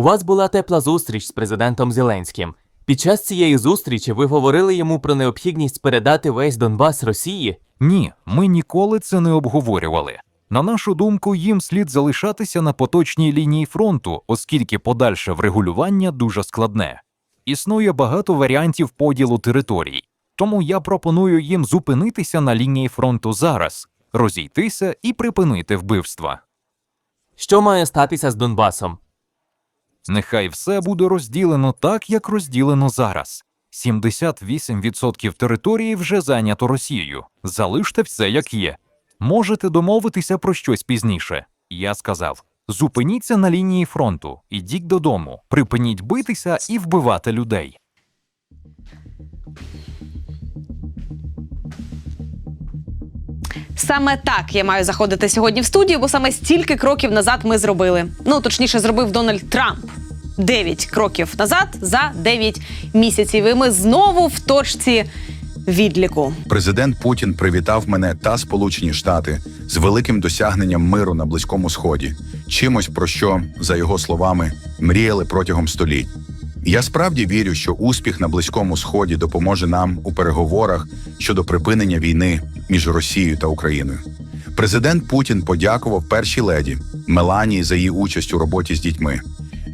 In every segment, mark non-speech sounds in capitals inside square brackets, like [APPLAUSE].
У вас була тепла зустріч з президентом Зеленським. Під час цієї зустрічі ви говорили йому про необхідність передати весь Донбас Росії. Ні, ми ніколи це не обговорювали. На нашу думку, їм слід залишатися на поточній лінії фронту, оскільки подальше врегулювання дуже складне. Існує багато варіантів поділу територій, тому я пропоную їм зупинитися на лінії фронту зараз, розійтися і припинити вбивства. Що має статися з Донбасом? Нехай все буде розділено так, як розділено зараз. 78% території вже зайнято Росією. Залиште все як є. Можете домовитися про щось пізніше. Я сказав: зупиніться на лінії фронту, ідіть додому, припиніть битися і вбивати людей. Саме так я маю заходити сьогодні в студію, бо саме стільки кроків назад ми зробили. Ну точніше, зробив Дональд Трамп. Дев'ять кроків назад за 9 місяців. І ми знову в точці відліку. Президент Путін привітав мене та Сполучені Штати з великим досягненням миру на Близькому Сході, чимось про що, за його словами, мріяли протягом століть. Я справді вірю, що успіх на Близькому Сході допоможе нам у переговорах щодо припинення війни між Росією та Україною. Президент Путін подякував першій леді Меланії за її участь у роботі з дітьми.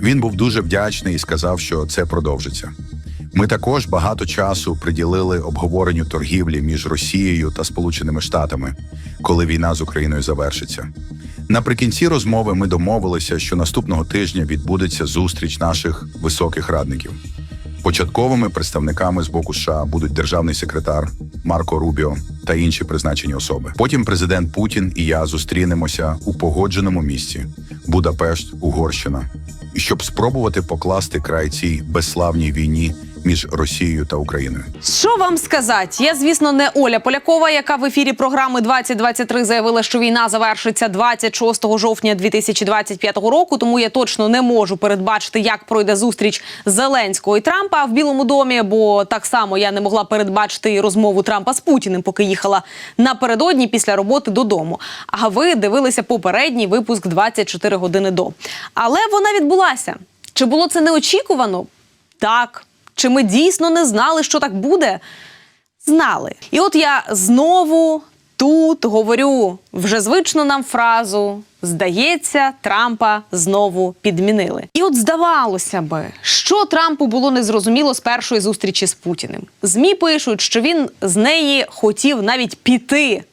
Він був дуже вдячний і сказав, що це продовжиться. Ми також багато часу приділили обговоренню торгівлі між Росією та Сполученими Штатами, коли війна з Україною завершиться. Наприкінці розмови ми домовилися, що наступного тижня відбудеться зустріч наших високих радників. Початковими представниками з боку США будуть державний секретар Марко Рубіо та інші призначені особи. Потім президент Путін і я зустрінемося у погодженому місці Будапешт, Угорщина, щоб спробувати покласти край цій безславній війні між Росією та Україною. Що вам сказати? Я, звісно, не Оля Полякова, яка в ефірі програми 2023 заявила, що війна завершиться 26 жовтня 2025 року. Тому я точно не можу передбачити, як пройде зустріч Зеленського і Трампа в Білому домі. Бо так само я не могла передбачити розмову Трампа з Путіним, поки їхала напередодні після роботи додому. А ви дивилися попередній випуск 24 години до. Але вона відбулася. Чи було це неочікувано? Так. Чи ми дійсно не знали, що так буде? Знали. І от я знову тут говорю вже звичну нам фразу. Здається, Трампа знову підмінили. І от здавалося би, що Трампу було незрозуміло з першої зустрічі з Путіним. Змі пишуть, що він з неї хотів навіть піти,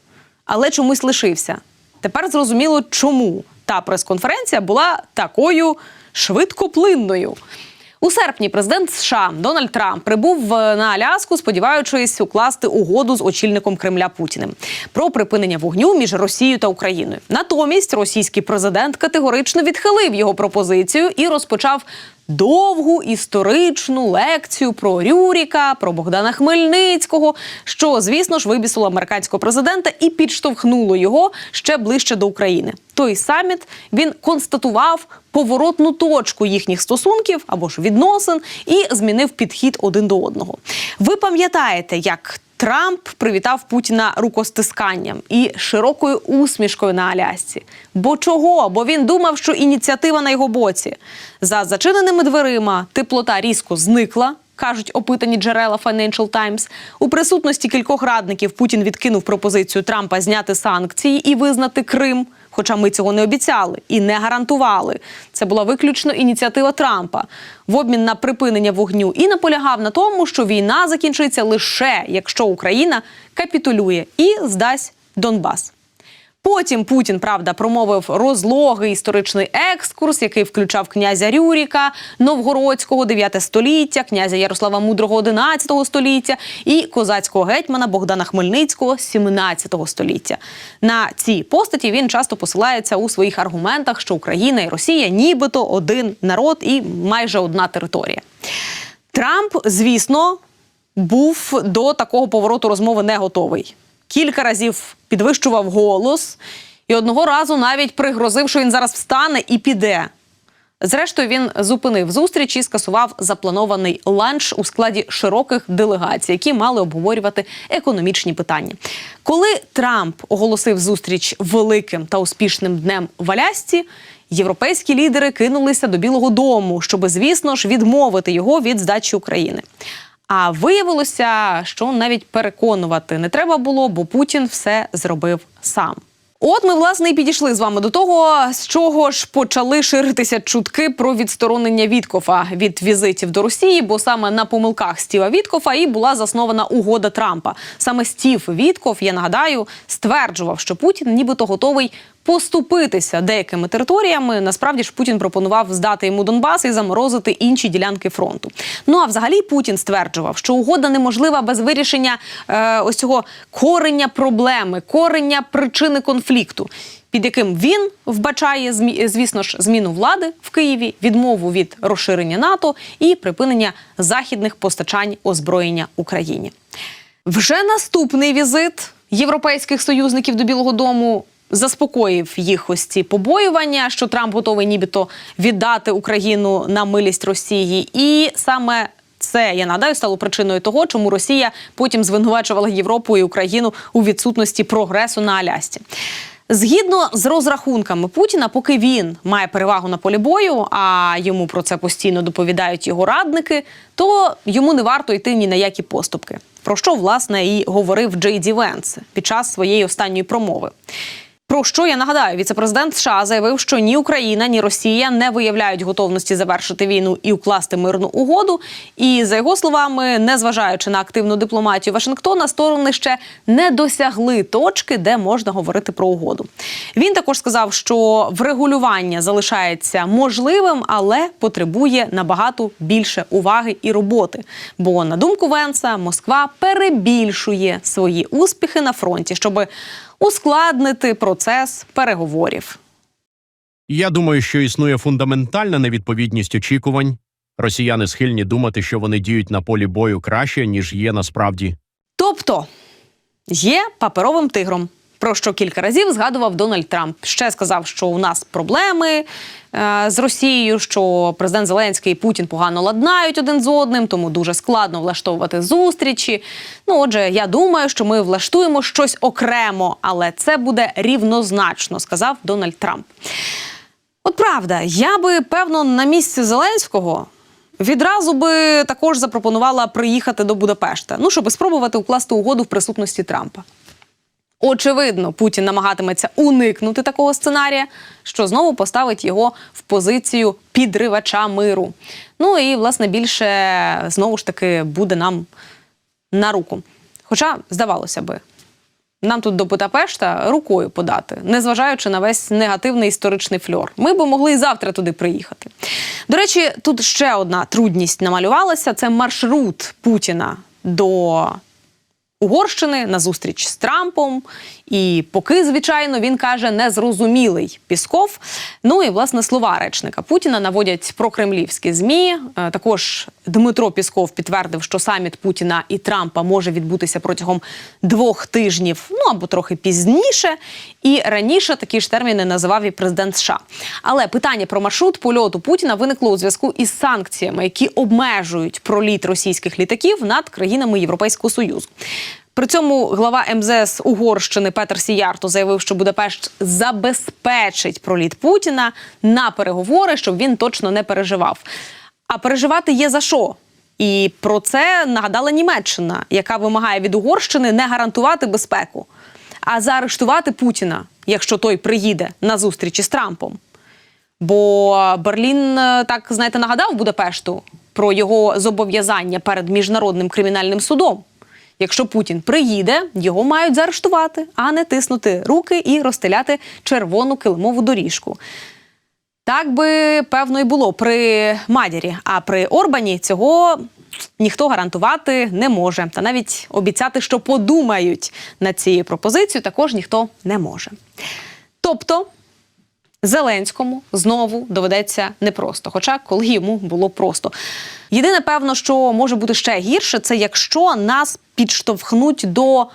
але чомусь лишився. Тепер зрозуміло, чому та прес-конференція була такою швидкоплинною. У серпні президент США Дональд Трамп прибув в- на Аляску, сподіваючись укласти угоду з очільником Кремля Путіним про припинення вогню між Росією та Україною. Натомість російський президент категорично відхилив його пропозицію і розпочав довгу історичну лекцію про Рюріка, про Богдана Хмельницького, що, звісно ж, вибісило американського президента і підштовхнуло його ще ближче до України. Той саміт він констатував поворотну точку їхніх стосунків або ж відносин і змінив підхід один до одного. Ви пам'ятаєте, як Трамп привітав Путіна рукостисканням і широкою усмішкою на Алясці. Бо чого? Бо він думав, що ініціатива на його боці. За зачиненими дверима теплота різко зникла. Кажуть опитані джерела Financial Times. У присутності кількох радників Путін відкинув пропозицію Трампа зняти санкції і визнати Крим. Хоча ми цього не обіцяли і не гарантували. Це була виключно ініціатива Трампа в обмін на припинення вогню і наполягав на тому, що війна закінчиться лише якщо Україна капітулює і здасть Донбас. Потім Путін, правда, промовив розлогий історичний екскурс, який включав князя Рюріка, Новгородського 9 століття, князя Ярослава Мудрого 11 століття і козацького гетьмана Богдана Хмельницького 17 століття. На ці постаті він часто посилається у своїх аргументах, що Україна і Росія нібито один народ і майже одна територія. Трамп, звісно, був до такого повороту розмови не готовий. Кілька разів підвищував голос, і одного разу навіть пригрозив, що він зараз встане і піде. Зрештою, він зупинив зустріч і скасував запланований ланч у складі широких делегацій, які мали обговорювати економічні питання. Коли Трамп оголосив зустріч великим та успішним днем в Алясці, європейські лідери кинулися до Білого Дому, щоб, звісно ж, відмовити його від здачі України. А виявилося, що навіть переконувати не треба було, бо Путін все зробив сам. От ми власне і підійшли з вами до того, з чого ж почали ширитися чутки про відсторонення Віткофа від візитів до Росії, бо саме на помилках Стіва Віткофа і була заснована угода Трампа. Саме Стів Вітков, я нагадаю, стверджував, що Путін нібито готовий поступитися деякими територіями. Насправді ж Путін пропонував здати йому Донбас і заморозити інші ділянки фронту. Ну а взагалі Путін стверджував, що угода неможлива без вирішення е, ось цього корення проблеми, корення причини конфлікту. Під яким він вбачає звісно ж зміну влади в Києві, відмову від розширення НАТО і припинення західних постачань озброєння Україні. Вже наступний візит європейських союзників до Білого Дому заспокоїв їх ось ці побоювання, що Трамп готовий нібито віддати Україну на милість Росії, і саме. Це я нагадаю стало причиною того, чому Росія потім звинувачувала Європу і Україну у відсутності прогресу на Алясці. Згідно з розрахунками Путіна, поки він має перевагу на полі бою, а йому про це постійно доповідають його радники, то йому не варто йти ні на які поступки. Про що власне і говорив Джей Ді Венс під час своєї останньої промови. Про що я нагадаю, віцепрезидент США заявив, що ні Україна, ні Росія не виявляють готовності завершити війну і укласти мирну угоду. І за його словами, незважаючи на активну дипломатію Вашингтона, сторони ще не досягли точки, де можна говорити про угоду. Він також сказав, що врегулювання залишається можливим, але потребує набагато більше уваги і роботи. Бо на думку Венса, Москва перебільшує свої успіхи на фронті, щоби ускладнити процес переговорів. Я думаю, що існує фундаментальна невідповідність очікувань. Росіяни схильні думати, що вони діють на полі бою краще, ніж є насправді. Тобто є паперовим тигром. Про що кілька разів згадував Дональд Трамп. Ще сказав, що у нас проблеми е, з Росією, що президент Зеленський і Путін погано ладнають один з одним, тому дуже складно влаштовувати зустрічі. Ну, отже, я думаю, що ми влаштуємо щось окремо, але це буде рівнозначно, сказав Дональд Трамп. От правда, я би певно на місці Зеленського відразу би також запропонувала приїхати до Будапешта. Ну щоб спробувати укласти угоду в присутності Трампа. Очевидно, Путін намагатиметься уникнути такого сценарія, що знову поставить його в позицію підривача миру. Ну і власне більше знову ж таки буде нам на руку. Хоча, здавалося би, нам тут до Будапешта рукою подати, незважаючи на весь негативний історичний фльор. Ми б могли і завтра туди приїхати. До речі, тут ще одна трудність намалювалася: це маршрут Путіна до Угорщини на зустріч з Трампом. І поки, звичайно, він каже незрозумілий Пісков. Ну і власне слова речника Путіна наводять прокремлівські змі. Е, Також Дмитро Пісков підтвердив, що саміт Путіна і Трампа може відбутися протягом двох тижнів, ну або трохи пізніше. І раніше такі ж терміни називав і президент США. Але питання про маршрут польоту Путіна виникло у зв'язку із санкціями, які обмежують проліт російських літаків над країнами Європейського союзу. При цьому глава МЗС Угорщини Петер Сіярто заявив, що Будапешт забезпечить проліт Путіна на переговори, щоб він точно не переживав. А переживати є за що? І про це нагадала Німеччина, яка вимагає від Угорщини не гарантувати безпеку, а заарештувати Путіна, якщо той приїде на зустрічі з Трампом. Бо Берлін е, так знаєте нагадав Будапешту про його зобов'язання перед міжнародним кримінальним судом. Якщо Путін приїде, його мають заарештувати, а не тиснути руки і розстеляти червону килимову доріжку. Так би певно і було при Мадірі, а при Орбані цього ніхто гарантувати не може. Та навіть обіцяти, що подумають над цією пропозицією, також ніхто не може. Тобто Зеленському знову доведеться непросто, хоча коли йому було просто. Єдине, певно, що може бути ще гірше, це якщо нас підштовхнуть до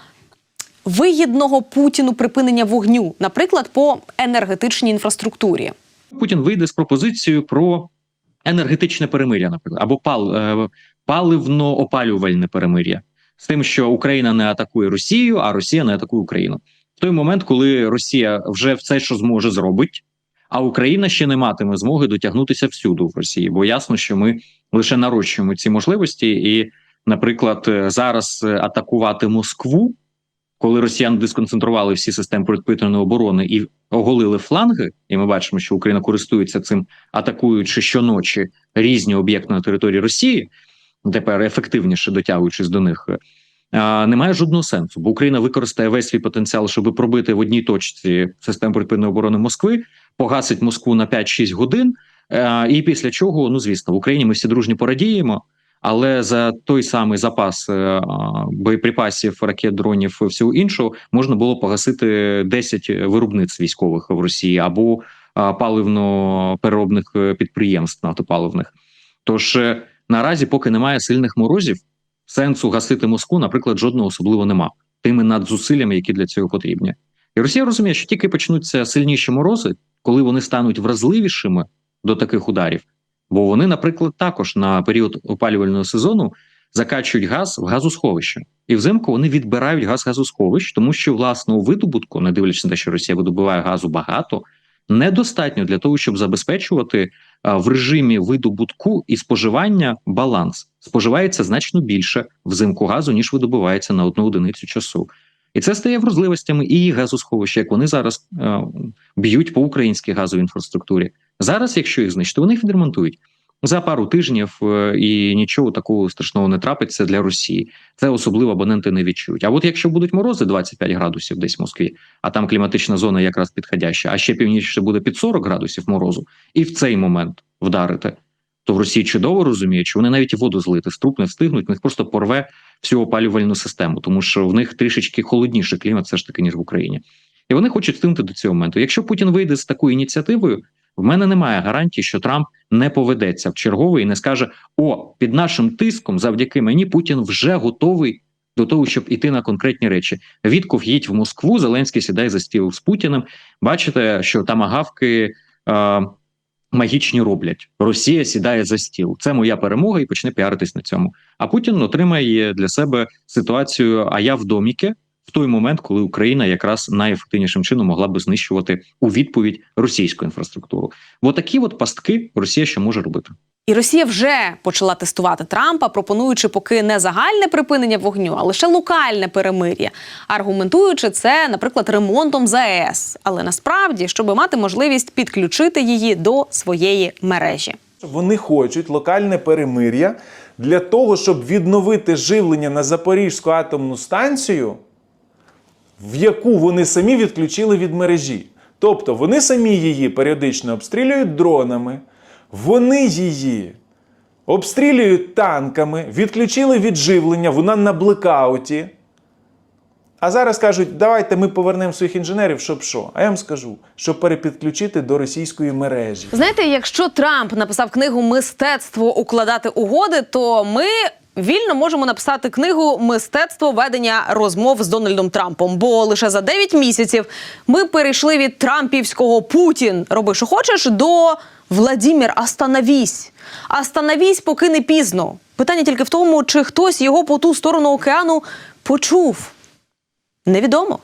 вигідного Путіну припинення вогню, наприклад, по енергетичній інфраструктурі. Путін вийде з пропозицією про енергетичне перемир'я, наприклад, або пал, е, паливно-опалювальне перемир'я з тим, що Україна не атакує Росію, а Росія не атакує Україну. В той момент, коли Росія вже все, що зможе, зробить, А Україна ще не матиме змоги дотягнутися всюди в Росії, бо ясно, що ми лише нарощуємо ці можливості, і, наприклад, е, зараз е, атакувати Москву, коли росіяни дисконцентрували всі системи протиповітряної оборони і оголили фланги, і ми бачимо, що Україна користується цим, атакуючи щоночі різні об'єкти на території Росії, тепер ефективніше дотягуючись до них. А, немає жодного сенсу, бо Україна використає весь свій потенціал, щоб пробити в одній точці систему протиповітряної оборони Москви, погасить Москву на 5-6 годин. І після чого, ну звісно, в Україні ми всі дружні порадіємо. Але за той самий запас е, боєприпасів, ракет, дронів всього іншого можна було погасити 10 виробництв військових в Росії або а, паливно-переробних е, підприємств нафтопаливних. Тож е, наразі, поки немає сильних морозів, сенсу гасити Москву, наприклад, жодного особливо нема. Тими надзусиллями, які для цього потрібні. І Росія розуміє, що тільки почнуться сильніші морози, коли вони стануть вразливішими до таких ударів. Бо вони, наприклад, також на період опалювального сезону закачують газ в газосховище, і взимку вони відбирають газ газосховищ, тому що власного видобутку, не дивлячись на те, що Росія видобуває газу багато, недостатньо для того, щоб забезпечувати в режимі видобутку і споживання баланс. Споживається значно більше взимку газу, ніж видобувається на одну одиницю часу. І це стає вразливостями і газосховища, як вони зараз е, б'ють по українській газовій інфраструктурі. Зараз, якщо їх знищити, вони їх відремонтують за пару тижнів, е, і нічого такого страшного не трапиться для Росії. Це особливо абоненти не відчують. А от якщо будуть морози 25 градусів десь в Москві, а там кліматична зона якраз підходяща, а ще північніше буде під 40 градусів морозу, і в цей момент вдарити, то в Росії чудово розуміють, що вони навіть воду злити з труб не встигнуть, в них просто порве всю опалювальну систему, тому що в них трішечки холодніший клімат, все ж таки, ніж в Україні. І вони хочуть встигнути до цього моменту. Якщо Путін вийде з такою ініціативою, в мене немає гарантії, що Трамп не поведеться в черговий і не скаже: О, під нашим тиском, завдяки мені, Путін вже готовий до того, щоб іти на конкретні речі. Вітков їдь в Москву, Зеленський сідає за стіл з Путіним. Бачите, що там агавки. Магічні роблять Росія сідає за стіл. Це моя перемога і почне піаритись на цьому. А Путін отримає для себе ситуацію. А я в доміки в той момент, коли Україна якраз найефективнішим чином могла би знищувати у відповідь російську інфраструктуру. Бо такі от пастки Росія ще може робити. І Росія вже почала тестувати Трампа, пропонуючи поки не загальне припинення вогню, а лише локальне перемир'я, аргументуючи це, наприклад, ремонтом ЗАЕС. Але насправді, щоб мати можливість підключити її до своєї мережі. Вони хочуть локальне перемир'я для того, щоб відновити живлення на Запорізьку атомну станцію, в яку вони самі відключили від мережі. Тобто вони самі її періодично обстрілюють дронами, вони її обстрілюють танками, відключили від живлення, вона на блекауті. А зараз кажуть, давайте ми повернемо своїх інженерів, щоб що? А я вам скажу, щоб перепідключити до російської мережі. Знаєте, якщо Трамп написав книгу Мистецтво укладати угоди, то ми. Вільно можемо написати книгу Мистецтво ведення розмов з Дональдом Трампом. Бо лише за 9 місяців ми перейшли від Трампівського Путін роби, що хочеш, до Владімір, остановісь. Остановісь, поки не пізно. Питання тільки в тому, чи хтось його по ту сторону океану почув. Невідомо.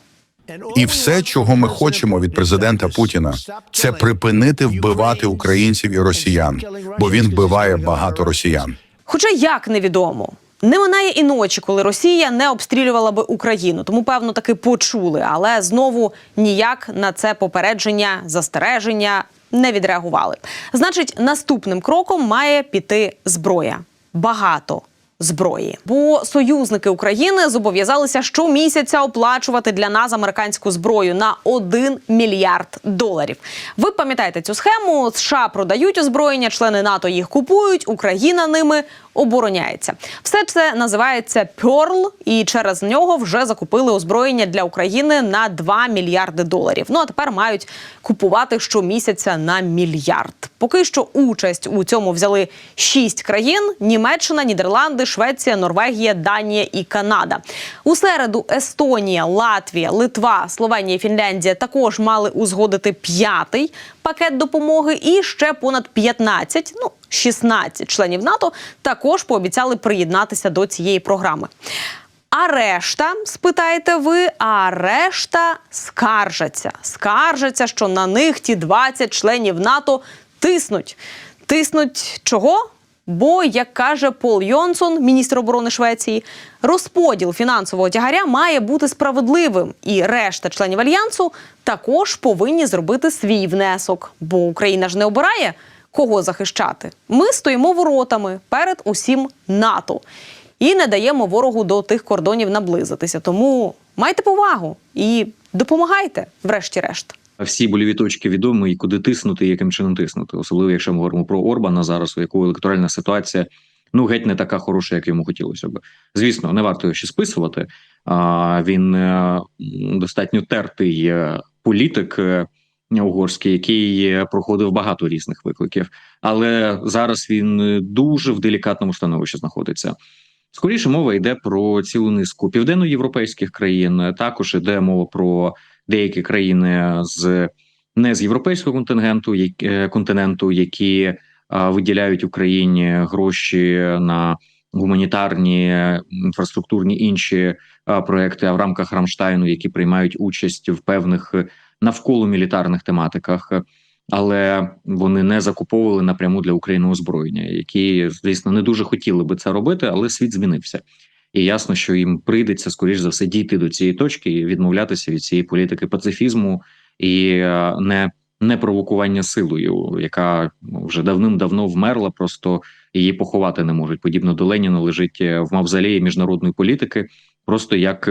І все, чого ми хочемо від президента Путіна, це припинити вбивати українців і росіян, бо він вбиває багато росіян. Хоча як невідомо. Не минає і ночі, коли Росія не обстрілювала би Україну, тому певно таки почули, але знову ніяк на це попередження, застереження не відреагували. Значить, наступним кроком має піти зброя. Багато зброї. Бо союзники України зобов'язалися щомісяця оплачувати для нас американську зброю на 1 мільярд доларів. Ви пам'ятаєте цю схему? США продають озброєння, члени НАТО їх купують, Україна ними обороняється. Все це називається Pearl, і через нього вже закупили озброєння для України на 2 мільярди доларів. Ну а тепер мають купувати щомісяця на мільярд. Поки що участь у цьому взяли шість країн: Німеччина, Нідерланди, Швеція, Норвегія, Данія і Канада. У середу Естонія, Латвія, Литва, Словенія Фінляндія також мали узгодити п'ятий пакет допомоги, і ще понад 15, ну 16 членів НАТО також пообіцяли приєднатися до цієї програми. А решта, спитаєте ви, а решта скаржаться. Скаржаться, що на них ті 20 членів НАТО тиснуть. Тиснуть чого? Бо, як каже Пол Йонсон, міністр оборони Швеції, розподіл фінансового тягаря має бути справедливим, і решта членів альянсу також повинні зробити свій внесок. Бо Україна ж не обирає кого захищати. Ми стоїмо воротами перед усім НАТО і не даємо ворогу до тих кордонів наблизитися. Тому майте повагу і допомагайте, врешті-решт. всі боліві точки відомі, і куди тиснути, і яким чином тиснути, особливо якщо ми говоримо про Орбана зараз, у якого електоральна ситуація ну геть не така хороша, як йому хотілося б. Звісно, не варто ще списувати. Він е, достатньо тертий е, політик. Угорський, який проходив багато різних викликів, але зараз він е, дуже в делікатному становищі знаходиться. Скоріше мова йде про цілу низку південноєвропейських країн. е, Також йде мова про деякі країни з не з європейського контингенту, е, континенту, які виділяють Україні гроші на гуманітарні інфраструктурні інші проекти, а в рамках Рамштайну, які приймають участь в певних навколо мілітарних тематиках. е, Але вони не закуповували напряму для України озброєння, які звісно не дуже хотіли би це робити, але світ змінився. І ясно, що їм прийдеться скоріш за все дійти до цієї точки і відмовлятися від цієї політики пацифізму і е, не, не провокування силою, яка вже давним-давно вмерла. Просто її поховати не можуть. Подібно до Леніна лежить е, в мавзолеї міжнародної політики, просто як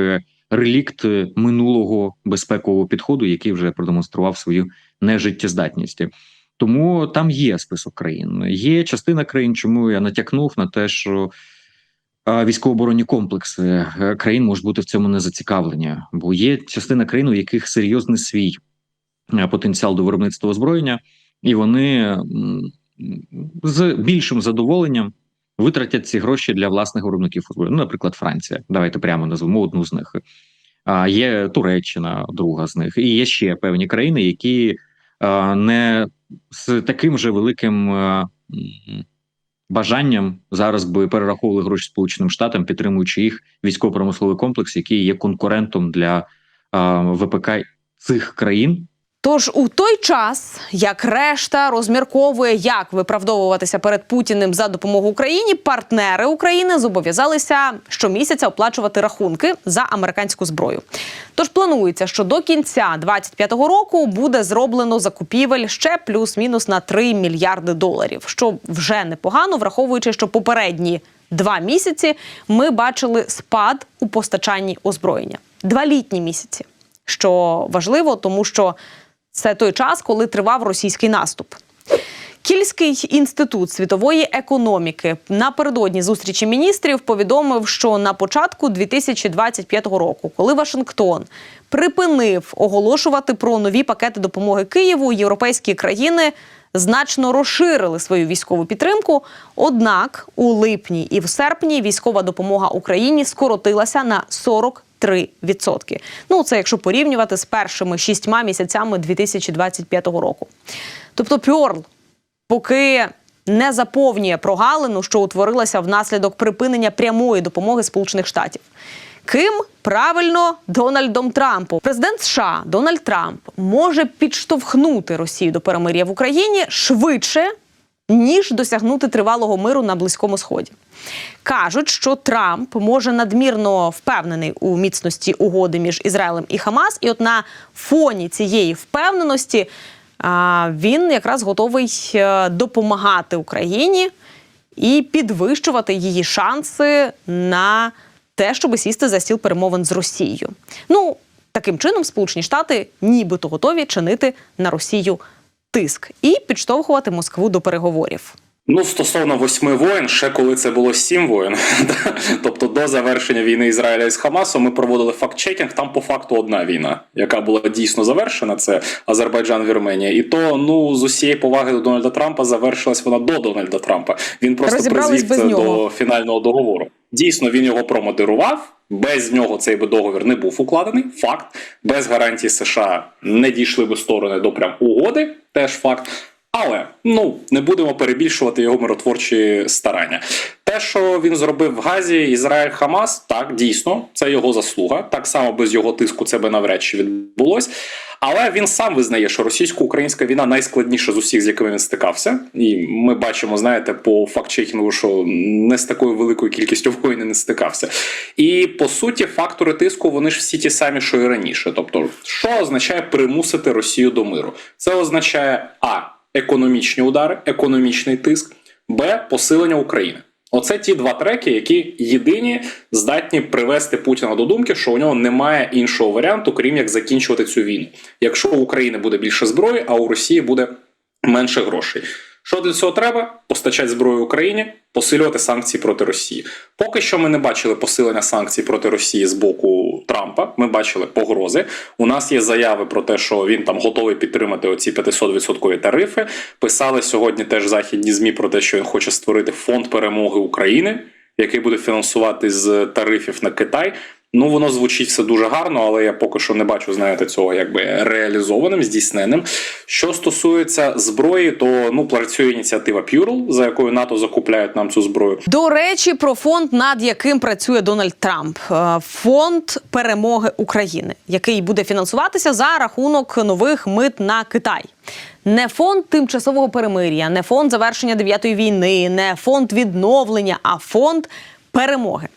релікт е, минулого безпекового підходу, який вже продемонстрував свою нежиттєздатність. Тому там є список країн. Є частина країн, чому я натякнув на те, що військово-оборонні комплекси е, країн можуть бути в цьому не зацікавлені, бо є частина країн, у яких серйозний свій е, потенціал до виробництва озброєння, і вони з більшим задоволенням витратять ці гроші для власних виробників озброєння. Ну, наприклад, Франція. Давайте прямо назвемо одну з них. А є Туреччина, друга з них, і є ще певні країни, які не з таким же великим. бажанням зараз би перераховували гроші Сполученим Штатам, підтримуючи їх військово-промисловий комплекс, який є конкурентом для ВПК цих країн. Тож у той час, як решта розмірковує, як виправдовуватися перед Путіним за допомогу Україні, партнери України зобов'язалися щомісяця оплачувати рахунки за американську зброю. Тож планується, що до кінця 2025 року буде зроблено закупівель ще плюс-мінус на 3 мільярди доларів, що вже непогано, враховуючи, що попередні два місяці ми бачили спад у постачанні озброєння. Два літні місяці що важливо, тому що це той час, коли тривав російський наступ. Кільський інститут світової економіки напередодні зустрічі міністрів повідомив, що на початку 2025 року, коли Вашингтон припинив оголошувати про нові пакети допомоги Києву, європейські країни значно розширили свою військову підтримку. Однак у липні і в серпні військова допомога Україні скоротилася на 43%. Ну це якщо порівнювати з першими шістьма місяцями 2025 року. Тобто Пьорл поки не заповнює прогалину, що утворилася внаслідок припинення прямої допомоги Сполучених Штатів. Ким правильно Дональдом Трампом президент США Дональд Трамп може підштовхнути Росію до перемир'я в Україні швидше ніж досягнути тривалого миру на близькому сході. Кажуть, що Трамп може надмірно впевнений у міцності угоди між Ізраїлем і Хамас, і от на фоні цієї впевненості він якраз готовий е, допомагати Україні і підвищувати її шанси на те, щоб сісти за стіл перемовин з Росією. Ну таким чином, Сполучені Штати нібито готові чинити на Росію тиск і підштовхувати Москву до переговорів. Ну, стосовно восьми воєн, ще коли це було сім воєн, [LAUGHS] тобто до завершення війни Ізраїля із Хамасом, ми проводили факт-чекінг. Там по факту одна війна, яка була дійсно завершена. Це Азербайджан, Вірменія. І то ну з усієї поваги до Дональда Трампа завершилась вона до Дональда Трампа. Він просто призвів це до фінального договору. Дійсно, він його промодерував. Без нього цей би договір не був укладений. Факт без гарантій США не дійшли би сторони до прям угоди. Теж факт. Але ну не будемо перебільшувати його миротворчі старання. Те, що він зробив в Газі, Ізраїль Хамас, так дійсно, це його заслуга. Так само без його тиску це би навряд чи відбулось. Але він сам визнає, що російсько-українська війна найскладніша з усіх, з якими він стикався. І ми бачимо, знаєте, по фактчекінгу, що не з такою великою кількістю воїн не стикався. І по суті, фактори тиску вони ж всі ті самі, що і раніше. Тобто, що означає примусити Росію до миру? Це означає а економічні удари, економічний тиск, б посилення України. Оце ті два треки, які єдині здатні привести Путіна до думки, що у нього немає іншого варіанту, крім як закінчувати цю війну. Якщо у України буде більше зброї, а у Росії буде менше грошей. Що для цього треба? Постачати зброю Україні, посилювати санкції проти Росії. Поки що ми не бачили посилення санкцій проти Росії з боку Трампа. Ми бачили погрози. У нас є заяви про те, що він там готовий підтримати оці 500% тарифи. Писали сьогодні теж західні змі про те, що він хоче створити фонд перемоги України, який буде фінансувати з тарифів на Китай. Ну, воно звучить все дуже гарно, але я поки що не бачу, знаєте, цього якби реалізованим, здійсненим. Що стосується зброї, то ну працює ініціатива Пюрл, за якою НАТО закупляють нам цю зброю. До речі, про фонд, над яким працює Дональд Трамп, Е, фонд перемоги України, який буде фінансуватися за рахунок нових мит на Китай. Не фонд тимчасового перемир'я, не фонд завершення дев'ятої війни, не фонд відновлення, а фонд перемоги.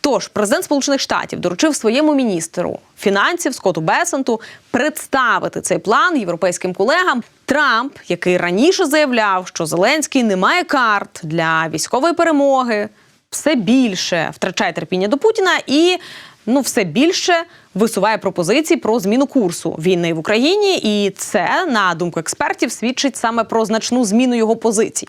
Тож президент Сполучених Штатів доручив своєму міністру фінансів Скоту Бесенту представити цей план європейським колегам. Трамп, який раніше заявляв, що Зеленський не має карт для військової перемоги, все більше втрачає терпіння до Путіна і ну все більше висуває пропозиції про зміну курсу війни в Україні, і це, на думку експертів, свідчить саме про значну зміну його позицій.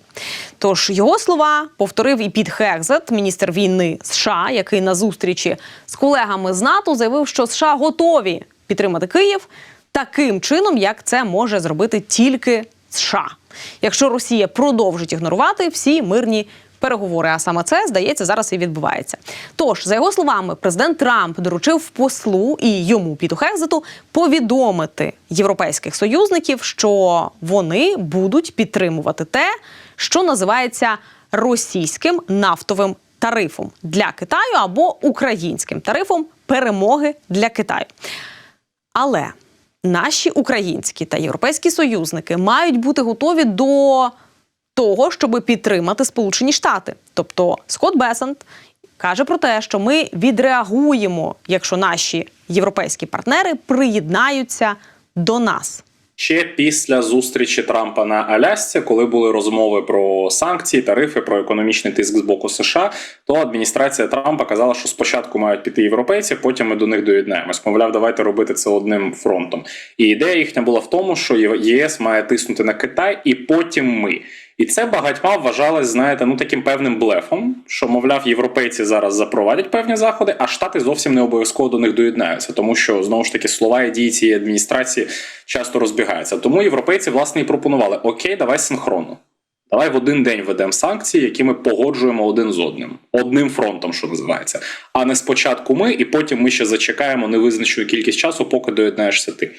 Тож його слова повторив і Піт Хекзет, міністр війни США, який на зустрічі з колегами з НАТО заявив, що США готові підтримати Київ таким чином, як це може зробити тільки США. Якщо Росія продовжить ігнорувати всі мирні переговори, а саме це здається зараз і відбувається. Тож, за його словами, президент Трамп доручив послу і йому Піту Хекзету повідомити європейських союзників, що вони будуть підтримувати те, що називається російським нафтовим тарифом для Китаю або українським тарифом перемоги для Китаю. Але наші українські та європейські союзники мають бути готові до того, щоб підтримати Сполучені Штати. Тобто Скотт Бесант каже про те, що ми відреагуємо, якщо наші європейські партнери приєднаються до нас. Ще після зустрічі Трампа на Алясці, коли були розмови про санкції, тарифи, про економічний тиск з боку США, то адміністрація Трампа казала, що спочатку мають піти європейці, потім ми до них доєднаємось. Мовляв, давайте робити це одним фронтом. І ідея їхня була в тому, що ЄС має тиснути на Китай, і потім ми. І це багатьма вважалось, знаєте, ну таким певним блефом, що мовляв, європейці зараз запровадять певні заходи, а штати зовсім не обов'язково до них доєднаються, тому що знову ж таки слова і дії цієї адміністрації часто розбігаються. Тому європейці власне і пропонували: Окей, давай синхронно. Давай в один день ведемо санкції, які ми погоджуємо один з одним, одним фронтом, що називається. А не спочатку ми, і потім ми ще зачекаємо невизначену кількість часу, поки доєднаєшся ти.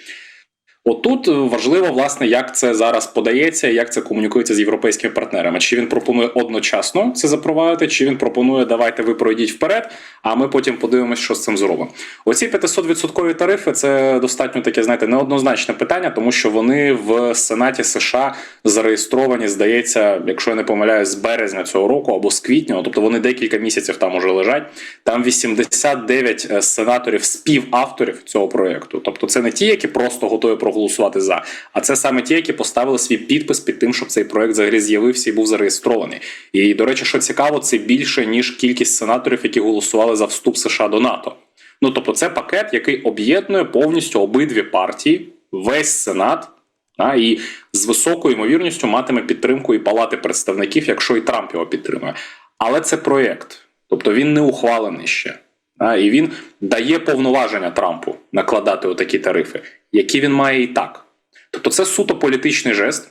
Отут важливо, власне, як це зараз подається, як це комунікується з європейськими партнерами. Чи він пропонує одночасно це запровадити, чи він пропонує давайте ви пройдіть вперед, а ми потім подивимося, що з цим зробимо. Оці 500% тарифи це достатньо таке, знаєте, неоднозначне питання, тому що вони в Сенаті США зареєстровані, здається, якщо я не помиляюсь, з березня цього року або з квітня, тобто вони декілька місяців там уже лежать. Там 89 сенаторів співавторів цього проєкту. Тобто, це не ті, які просто готові проголосувати за, а це саме ті, які поставили свій підпис під тим, щоб цей проєкт взагалі з'явився і був зареєстрований. І до речі, що цікаво, це більше ніж кількість сенаторів, які голосували за вступ США до НАТО. Ну тобто, це пакет, який об'єднує повністю обидві партії, весь сенат. А, і з високою ймовірністю матиме підтримку і палати представників, якщо і Трамп його підтримує. Але це проєкт, тобто він не ухвалений ще. А, і він дає повноваження Трампу накладати отакі тарифи, які він має і так. Тобто, це суто політичний жест,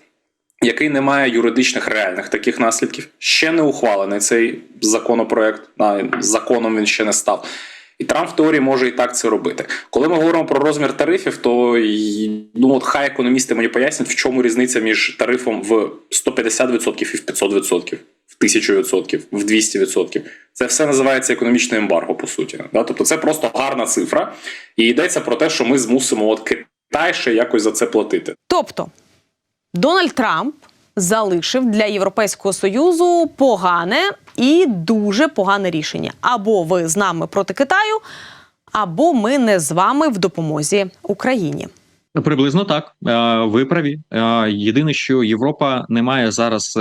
який не має юридичних реальних таких наслідків. Ще не ухвалений цей законопроект, законом він ще не став. І Трамп в теорії може і так це робити. Коли ми говоримо про розмір тарифів, то ну от хай економісти мені пояснять, в чому різниця між тарифом в 150% і в 500%, в тисячу відсотків, в 200 відсотків. Це все називається економічне ембарго, по суті. Тобто це просто гарна цифра, і йдеться про те, що ми змусимо от Китай ще якось за це платити. Тобто Дональд Трамп залишив для Європейського союзу погане і дуже погане рішення. Або ви з нами проти Китаю, або ми не з вами в допомозі Україні. Приблизно так. Е, Ви праві. Е, Єдине, що Європа не має зараз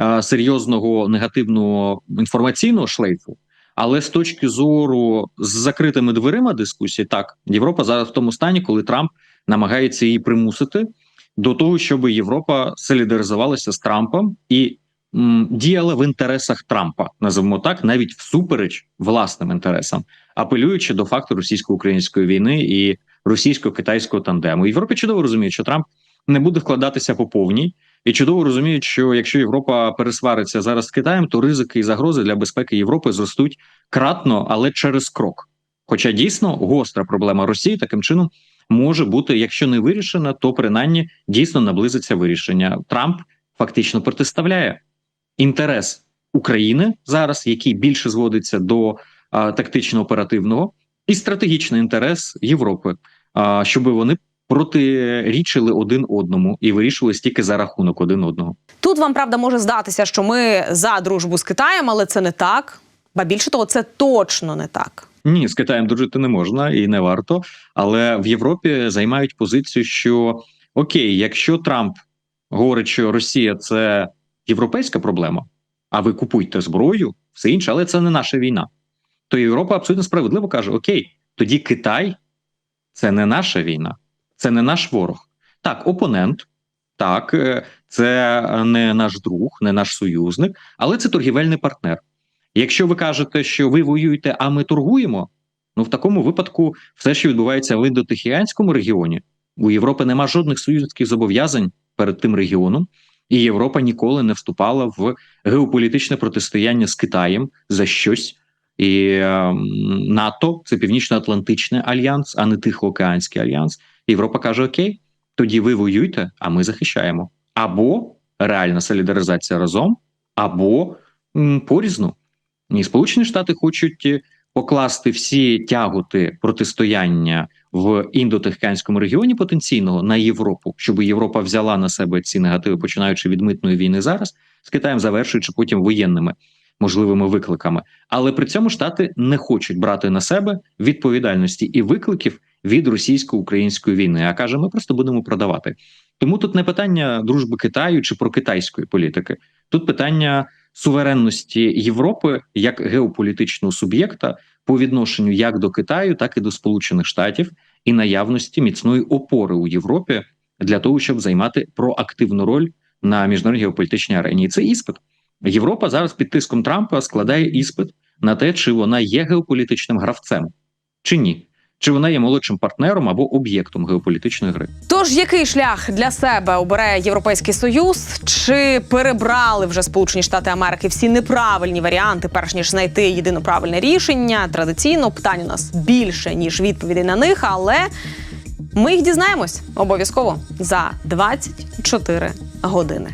е, серйозного негативного інформаційного шлейфу. Але з точки зору з закритими дверима дискусії, так Європа зараз в тому стані, коли Трамп намагається її примусити до того, щоб Європа солідаризувалася з Трампом і м, діяла в інтересах Трампа, називаємо так, навіть всупереч власним інтересам, апелюючи до факту російсько-української війни і російсько-китайського тандему. Європа чудово розуміє, що Трамп не буде вкладатися по повній, і чудово розуміють, що якщо Європа пересвариться зараз з Китаєм, то ризики і загрози для безпеки Європи зростуть кратно, але через крок. Хоча дійсно гостра проблема Росії таким чином може бути, якщо не вирішена, то принаймні дійсно наблизиться вирішення. Трамп фактично протиставляє інтерес України зараз, який більше зводиться до а, тактично оперативного, і стратегічний інтерес Європи, а, щоб вони протирічили один одному і вирішували тільки за рахунок один одного. Тут вам правда може здатися, що ми за дружбу з Китаєм, але це не так. Ба більше того, це точно не так. Ні, з Китаєм дружити не можна і не варто. Але в Європі займають позицію, що окей, якщо Трамп говорить, що Росія це європейська проблема, а ви купуйте зброю, все інше, але це не наша війна. То Європа абсолютно справедливо каже: Окей, тоді Китай це не наша війна, це не наш ворог. Так, опонент, так, е, це не наш друг, не наш союзник, але це торгівельний партнер. Якщо ви кажете, що ви воюєте, а ми торгуємо, ну в такому випадку все, що відбувається в індотихіанському регіоні, у Європи нема жодних союзницьких зобов'язань перед тим регіоном, і Європа ніколи не вступала в геополітичне протистояння з Китаєм за щось. І е, НАТО це Північно-Атлантичний альянс, а не Тихоокеанський альянс. Європа каже: Окей, тоді ви воюєте, а ми захищаємо. Або реальна солідаризація разом, або порізну. І Сполучені Штати хочуть е, покласти всі тяготи протистояння в індотихоокеанському регіоні потенційного на Європу, щоб Європа взяла на себе ці негативи, починаючи від митної війни зараз з Китаєм, завершуючи потім воєнними можливими викликами. Але при цьому штати не хочуть брати на себе відповідальності і викликів від російсько-української війни. А каже, ми просто будемо продавати. Тому тут не питання дружби Китаю чи про китайської політики, тут питання суверенності Європи як геополітичного суб'єкта по відношенню як до Китаю, так і до Сполучених Штатів, і наявності міцної опори у Європі для того, щоб займати проактивну роль на міжнародній геополітичній арені. І це іспит. Європа зараз під тиском Трампа складає іспит на те, чи вона є геополітичним гравцем, чи ні. Чи вона є молодшим партнером або об'єктом геополітичної гри? Тож який шлях для себе обере Європейський Союз? Чи перебрали вже Сполучені Штати Америки всі неправильні варіанти, перш ніж знайти єдино правильне рішення? Традиційно питань у нас більше ніж відповідей на них, але ми їх дізнаємось обов'язково за 24 години.